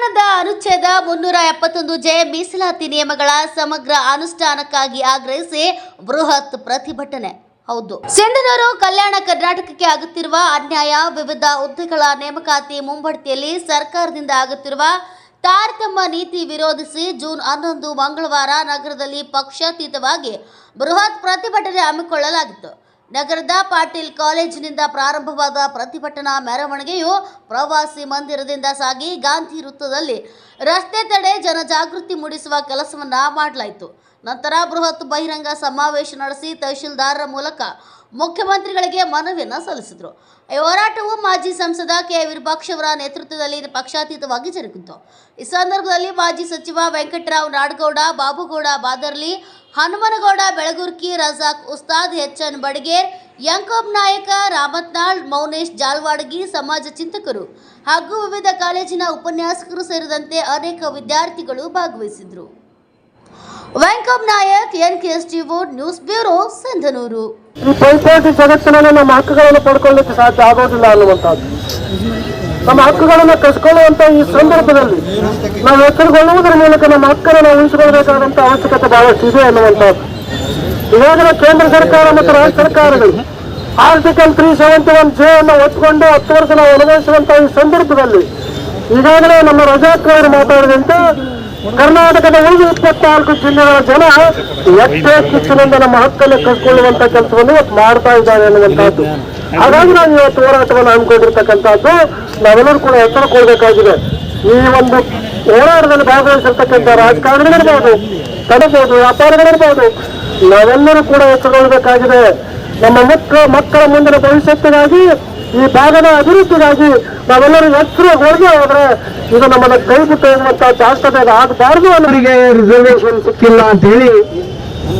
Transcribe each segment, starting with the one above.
ಸಂವಿಧಾನದ ಅನುಚ್ಛೇದ ಮುನ್ನೂರ ಎಪ್ಪತ್ತೊಂದು ಜೆ ಮೀಸಲಾತಿ ನಿಯಮಗಳ ಸಮಗ್ರ ಅನುಷ್ಠಾನಕ್ಕಾಗಿ ಆಗ್ರಹಿಸಿ ಬೃಹತ್ ಪ್ರತಿಭಟನೆ. ಹೌದು. ಸಿಂಧನೂರು ಕಲ್ಯಾಣ ಕರ್ನಾಟಕಕ್ಕೆ ಆಗುತ್ತಿರುವ ಅನ್ಯಾಯ, ವಿವಿಧ ಹುದ್ದೆಗಳ ನೇಮಕಾತಿ ಮುಂಬಡ್ತಿಯಲ್ಲಿ ಸರ್ಕಾರದಿಂದ ಆಗುತ್ತಿರುವ ತಾರತಮ್ಯ ನೀತಿ ವಿರೋಧಿಸಿ ಜೂನ್ ಹನ್ನೊಂದು ಮಂಗಳವಾರ ನಗರದಲ್ಲಿ ಪಕ್ಷಾತೀತವಾಗಿ ಬೃಹತ್ ಪ್ರತಿಭಟನೆ ಹಮ್ಮಿಕೊಳ್ಳಲಾಗಿತ್ತು. ನಗರದ ಪಾಟೀಲ್ ಕಾಲೇಜಿನಿಂದ ಪ್ರಾರಂಭವಾದ ಪ್ರತಿಭಟನಾ ಮೆರವಣಿಗೆಯು ಪ್ರವಾಸಿ ಮಂದಿರದಿಂದ ಸಾಗಿ ಗಾಂಧಿ ವೃತ್ತದಲ್ಲಿ ರಸ್ತೆ ತಡೆ ಜನಜಾಗೃತಿ ಮೂಡಿಸುವ ಕೆಲಸವನ್ನ ಮಾಡಲಾಯಿತು. ನಂತರ ಬೃಹತ್ ಬಹಿರಂಗ ಸಮಾವೇಶ ನಡೆಸಿ ತಹಶೀಲ್ದಾರರ ಮೂಲಕ ಮುಖ್ಯಮಂತ್ರಿಗಳಿಗೆ ಮನವಿಯನ್ನು ಸಲ್ಲಿಸಿದರು. ಈ ಹೋರಾಟವು ಮಾಜಿ ಸಂಸದ ಕೆ. ವಿರೂಪಾಕ್ಷ ಅವರ ನೇತೃತ್ವದಲ್ಲಿ ಪಕ್ಷಾತೀತವಾಗಿ ಜರುಗಿತು. ಈ ಸಂದರ್ಭದಲ್ಲಿ ಮಾಜಿ ಸಚಿವ ವೆಂಕಟರಾವ್ ನಾಡಗೌಡ, ಬಾಬುಗೌಡ, ಬಾದರ್ಲಿ ಹನುಮನಗೌಡ, ಬೆಳಗುರ್ಕಿ, ರಜಾಕ್, ಉಸ್ತಾದ್ ಎಚ್ ಎನ್ ಬಡಗೇರ್ ಯಂಕೋಬ್ ನಾಯಕ ರಾಮತ್ನಾಳ್, ಮೌನೇಶ್ ಜಾಲ್ವಾಡಗಿ, ಸಮಾಜ ಚಿಂತಕರು ಹಾಗೂ ವಿವಿಧ ಕಾಲೇಜಿನ ಉಪನ್ಯಾಸಕರು ಸೇರಿದಂತೆ ಅನೇಕ ವಿದ್ಯಾರ್ಥಿಗಳು ಭಾಗವಹಿಸಿದ್ರು. Venkam Nayak N K S T news bureau, Sindhanur. ಈ ಪೈಪೋಟಿ ಜಗತ್ತಿನಲ್ಲಿ ನಮ್ಮ ಹಕ್ಕುಗಳನ್ನು ಪಡ್ಕೊಳ್ಳಿಕ್ಕೆ ಸಾಧ್ಯ ಆಗೋದಿಲ್ಲ ಅನ್ನುವಂಥದ್ದು. ನಮ್ಮ ಹಕ್ಕುಗಳನ್ನು ಕಸ್ಕೊಳ್ಳುವಂತ ಈ ಸಂದರ್ಭದಲ್ಲಿ ನಾವು ಎಚ್ಚರಗೊಳ್ಳುವುದರ ಮೂಲಕ ನಮ್ಮ ಹಕ್ಕನ್ನು ನಾವು ಅವಶ್ಯಕತೆ ಬಹಳಷ್ಟು ಇದೆ ಅನ್ನುವಂಥದ್ದು ಈಗಾಗಲೇ ಕೇಂದ್ರ ಸರ್ಕಾರ ಮತ್ತು ರಾಜ್ಯ ಸರ್ಕಾರಗಳು article three seventy one J ಅನ್ನು ಒತ್ಕೊಂಡು ಹತ್ತು ವರ್ಷ ನಾವು ಅನುಭವಿಸುವಂತ ಈ ಸಂದರ್ಭದಲ್ಲಿ ಈಗಾಗಲೇ ನಮ್ಮ ರಜಾಕ್ರವರು ಮಾತಾಡಿದಂತೆ ಕರ್ನಾಟಕದ ಉಳಿದ ಇಪ್ಪತ್ನಾಲ್ಕು ಜಿಲ್ಲೆಗಳ ಜನ ಎಷ್ಟೇ ಕಿಚ್ಚಿನಿಂದ ನಮ್ಮ ಹಕ್ಕನ್ನು ಕಸ್ಕೊಳ್ಳುವಂತ ಕೆಲಸವನ್ನು ಮಾಡ್ತಾ ಇದ್ದಾರೆ ಅನ್ನುವಂಥದ್ದು ಹಾಗಾಗಿ ನಾವು ಇವತ್ತು ಹೋರಾಟವನ್ನು ಹಮ್ಮಿಕೊಂಡಿರ್ತಕ್ಕಂಥದ್ದು ನಾವೆಲ್ಲರೂ ಕೂಡ ಎತ್ತರ ಕೊಡಬೇಕಾಗಿದೆ. ಈ ಒಂದು ಹೋರಾಟದಲ್ಲಿ ಭಾಗವಹಿಸಿರ್ತಕ್ಕಂಥ ರಾಜಕಾರಣಿಗಳಿರ್ಬೋದು ತಡಬಹುದು ವ್ಯಾಪಾರಿಗಳಿರ್ಬೋದು ನಾವೆಲ್ಲರೂ ಕೂಡ ಎಚ್ಚರಗೊಳ್ಳಬೇಕಾಗಿದೆ ನಮ್ಮ ಮಕ್ಕಳ ಮಕ್ಕಳ ಮುಂದಿನ ಭವಿಷ್ಯಕ್ಕಾಗಿ ಈ ಭಾಗದ ಅಭಿವೃದ್ಧಿಗಾಗಿ ನಾವೆಲ್ಲರೂ ಎಚ್ಚರಗೊಳ್ಳದೆ ಹೋದ್ರೆ ಇದು ನಮ್ಮನ್ನ ಕೈ ಬಿಟ್ಟು ಹೋಗುವಂತ ಜಾಸ್ತಿ ಬೇಗ ಆಗಬಾರ್ದು ಅನ್ನೋರಿಗೆ ರಿಸರ್ವೇಶನ್ ಸಿಕ್ಕಿಲ್ಲ ಅಂತ ಹೇಳಿ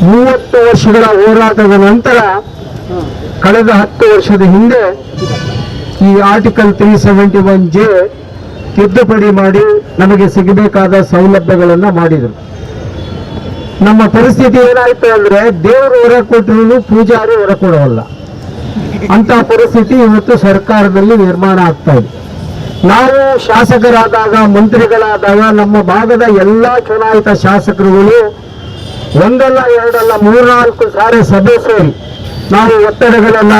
ಮೂವತ್ತು ವರ್ಷಗಳ ಹೋರಾಟದ ನಂತರ ಕಳೆದ ಹತ್ತು ವರ್ಷದ ಹಿಂದೆ ಈ article three seventy one J ತಿದ್ದುಪಡಿ ಮಾಡಿ ನಮಗೆ ಸಿಗಬೇಕಾದ ಸೌಲಭ್ಯಗಳನ್ನು ಮಾಡಿದರು. ನಮ್ಮ ಪರಿಸ್ಥಿತಿ ಏನಾಯ್ತು ಅಂದ್ರೆ ದೇವರು ಹೊರ ಕೊಟ್ಟರು ಪೂಜಾರಿ ಹೊರ ಕೊಡೋಲ್ಲ. ಅಂತ ಪರಿಸ್ಥಿತಿ ಇವತ್ತು ಸರ್ಕಾರದಲ್ಲಿ ನಿರ್ಮಾಣ ಆಗ್ತಾ ಇದೆ. ನಾವು ಶಾಸಕರಾದಾಗ, ಮಂತ್ರಿಗಳಾದಾಗ, ನಮ್ಮ ಭಾಗದ ಎಲ್ಲಾ ಚುನಾಯಿತ ಶಾಸಕರುಗಳು ಒಂದಲ್ಲ, ಎರಡಲ್ಲ, ಮೂರ್ನಾಲ್ಕು ಸಾರಿ ಸಭೆ ಸೇರಿ ನಾವು ಒತ್ತಡಗಳನ್ನ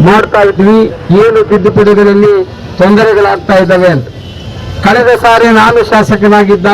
ಮಾಡ್ತಾ ಇದ್ವಿ. ಏನು ತಿದ್ದುಪಡಿಗಳಲ್ಲಿ ತೊಂದರೆಗಳಾಗ್ತಾ ಇದ್ದಾವೆ ಅಂತ. ಕಳೆದ ಸಾರಿ ನಾನು ಶಾಸಕನಾಗಿದ್ದ